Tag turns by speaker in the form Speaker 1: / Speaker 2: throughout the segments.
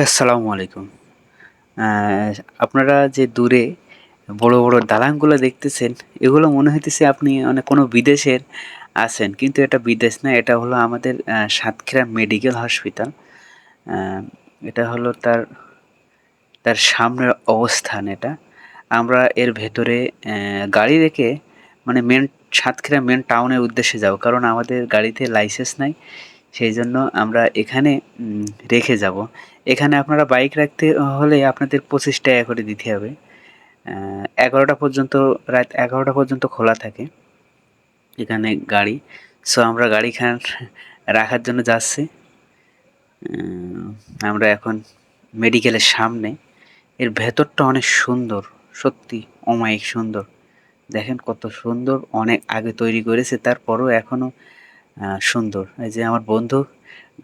Speaker 1: আসসালামু আলাইকুম। আপনারা যে দূরে বড় বড় দালানগুলো দেখতেছেন, এগুলো মনে হইতেছে আপনি মানে কোনো বিদেশের আছেন, কিন্তু এটা বিদেশ না, এটা হলো আমাদের সাতক্ষীরা মেডিকেল হসপিটাল। এটা হলো তার তার সামনের অবস্থান এটা। আমরা এর ভেতরে গাড়ি রেখে মানে মেন সাতক্ষীরা মেন টাউনের উদ্দেশ্যে যাব, কারণ আমাদের গাড়িতে লাইসেন্স নাই, সেই জন্য আমরা এখানে রেখে যাব। এখানে আপনারা বাইক রাখতে হলে আপনাদের পঁচিশ টাকা করে দিতে হবে। এগারোটা পর্যন্ত, রাত এগারোটা পর্যন্ত খোলা থাকে এখানে গাড়ি। সো আমরা গাড়িখান রাখার জন্য যাচ্ছি। আমরা এখন মেডিকেলের সামনে। এর ভেতরটা অনেক সুন্দর, সত্যি অমায়িক সুন্দর। দেখেন কত সুন্দর, অনেক আগে তৈরি করেছে, তারপরও এখনও সুন্দর। এই যে আমার বন্ধু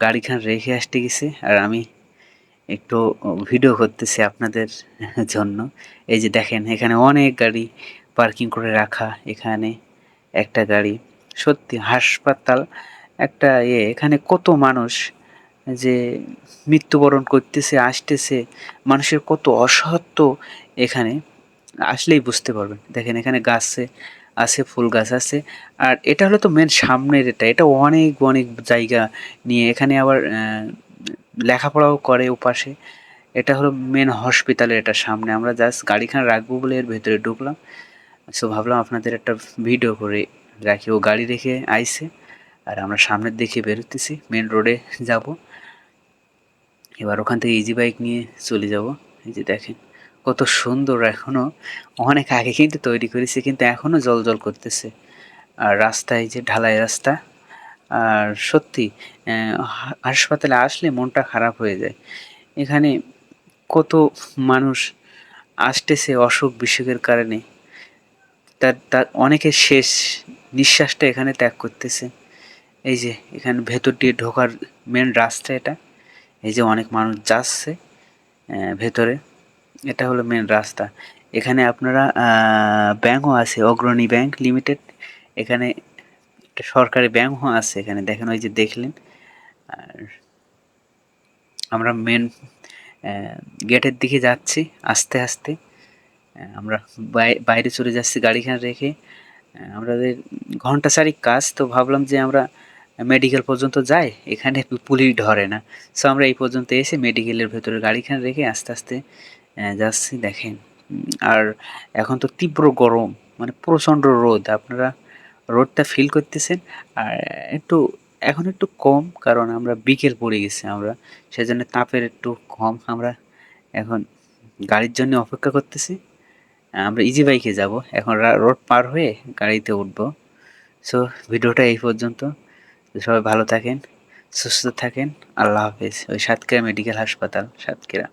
Speaker 1: গাড়িখান রেখে আসতে গেছে, আর আমি একটু ভিডিও করতেছি আপনাদের জন্য। এই যে দেখেন, এখানে অনেক গাড়ি পার্কিং করে রাখা, এখানে একটা গাড়ি। সত্যি হাসপাতাল, একটা ইয়ে এখানে কত মানুষ যে মৃত্যুবরণ করতেছে, আসতেছে, মানুষের কত অসহত্ব এখানে, আসলেই বুঝতে পারবেন। দেখেন, এখানে গাছে আছে, ফুল গাছ আছে, আর এটা হলো তো মেন সামনের এটা এটা অনেক অনেক জায়গা নিয়ে, এখানে আবার লেখাপড়াও করে ওপাশে। এটা হলো মেন হসপিটালের এটা সামনে। আমরা জাস্ট গাড়িখানে রাখব বলে এর ভেতরে ঢুকলাম। সো ভাবলাম আপনাদের একটা ভিডিও করে রাখি। ও গাড়ি রেখে আইসে আর আমরা সামনের দিকে বেরোতেছি মেন রোডে যাব। এবার ওখান থেকে ইজি বাইক নিয়ে চলে যাব। এই যে দেখেন, কত সুন্দর এখনও অনেক আগে কিন্তু তৈরি করেছে, কিন্তু এখনও জল জল করতেছে। আর রাস্তায় যে ঢালাই রাস্তা আর সত্যি হাসপাতালে আসলে মনটা খারাপ হয়ে যায়। এখানে কত মানুষ আসতেছে অসুখ বিসুখের কারণে। তার তার অনেকের শেষ নিঃশ্বাসটা এখানে ত্যাগ করতেছে। এই যে, এখানে ভেতর দিয়ে ঢোকার মেন রাস্তা এটা। এই যে অনেক মানুষ যাচ্ছে ভেতরে। এটা হলো মেন রাস্তা। এখানে আপনারা ব্যাঙ্কও আছে, অগ্রণী ব্যাংক লিমিটেড এখানে একটা সরকারি ব্যাঙ্কও আছে এখানে, দেখেন ওই যে দেখলেন। আর আমরা মেন গেটের দিকে যাচ্ছি আস্তে আস্তে। আমরা বাইরে চলে যাচ্ছি গাড়িখানে রেখে। আমাদের ঘণ্টা চারিক কাজ, তো ভাবলাম যে আমরা মেডিকেল পর্যন্ত যাই, এখানে পুলিশ ধরে না। সো আমরা এই পর্যন্ত এসে মেডিকেলের ভেতরে গাড়িখানে রেখে আস্তে আস্তে যাচ্ছি, দেখেন। আর এখন তো তীব্র গরম মানে প্রচণ্ড রোদ, আপনারা রোদটা ফিল করতেছেন। আর একটু, এখন একটু কম, কারণ আমরা বিকেল পড়ে গেছি আমরা। সেজন্য তাপের একটু কম আমরা এখন গাড়ির জন্য অপেক্ষা করতেছি। আমরা ইজি বাইকে যাব। এখন রোড পার হয়ে গাড়িতে উঠবো। সো ভিডিওটা এই পর্যন্ত। সবাই ভালো থাকেন, সুস্থ থাকেন। আল্লাহ হাফেজ। ওই সাতক্ষীরা মেডিকেল হাসপাতাল, সাতক্ষীরা।